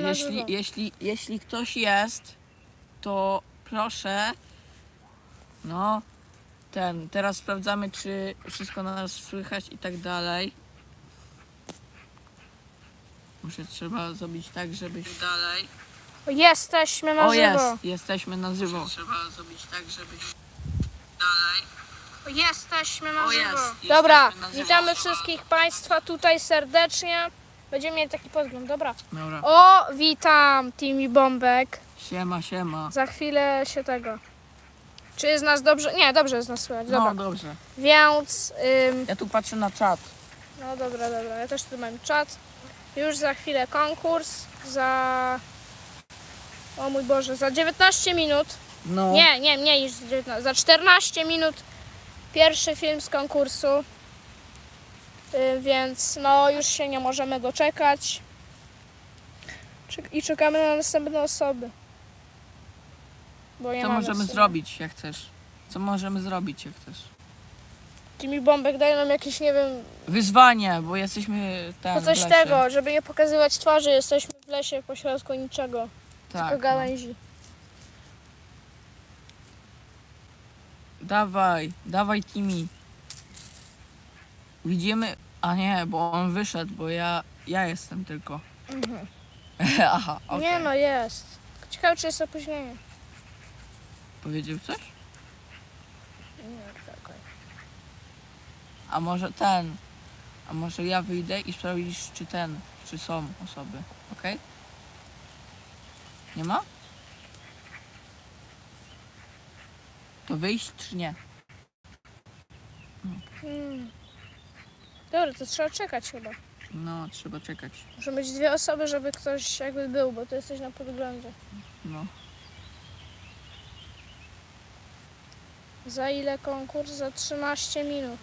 na jeśli, żywo. jeśli, jeśli ktoś jest, to proszę. No, ten. Teraz sprawdzamy, czy wszystko na nas słychać i tak dalej. Muszę trzeba zrobić tak, żebyś dalej. Jesteśmy na O żywo. jest, jesteśmy na żywo. Trzeba zrobić tak, żebyś dalej. Jesteśmy na O, żywo. jest, jesteśmy Dobra, na żywo. witamy wszystkich Państwa tutaj serdecznie. Będziemy mieli taki podgląd, dobra. Dobra. O, witam Timi Bombek. Siema, siema. Za chwilę się tego. Czy jest nas dobrze? Nie, dobrze jest nas słychać, dobra. No dobrze. Więc, ym, Ja tu patrzę na czat. no dobra, dobra, ja też tu mam czat. Już za chwilę konkurs, za... O mój Boże, za 19 minut. No. Nie, nie, mniej niż 19. Za 14 minut pierwszy film z konkursu. Y, Więc no już się nie możemy doczekać. Czek- I czekamy na następne osoby. Bo Co możemy zrobić, jak chcesz? Co możemy zrobić, jak chcesz? Jimmy Bombek daje nam jakieś, nie wiem, Wyzwanie, bo jesteśmy tam coś tego, żeby nie pokazywać twarzy. Jesteśmy w lesie pośrodku niczego, Tak. tylko no. gałęzi. Dawaj, dawaj Timi. Widzimy. A nie, bo on wyszedł, bo ja, ja jestem tylko. Aha, okej. Mhm. Nie no, jest. Ciekawe, czy jest opóźnienie. Powiedział coś? Nie, czekaj. A może ten. A może ja wyjdę i sprawdzisz, czy ten, czy są osoby, okej? Nie ma? To wyjść, czy nie? Hmm. Dobra, to trzeba czekać chyba. No, trzeba czekać. Muszą być dwie osoby, żeby ktoś jakby był, bo ty jesteś na podglądzie. No. Za ile konkurs? Za 13 minut.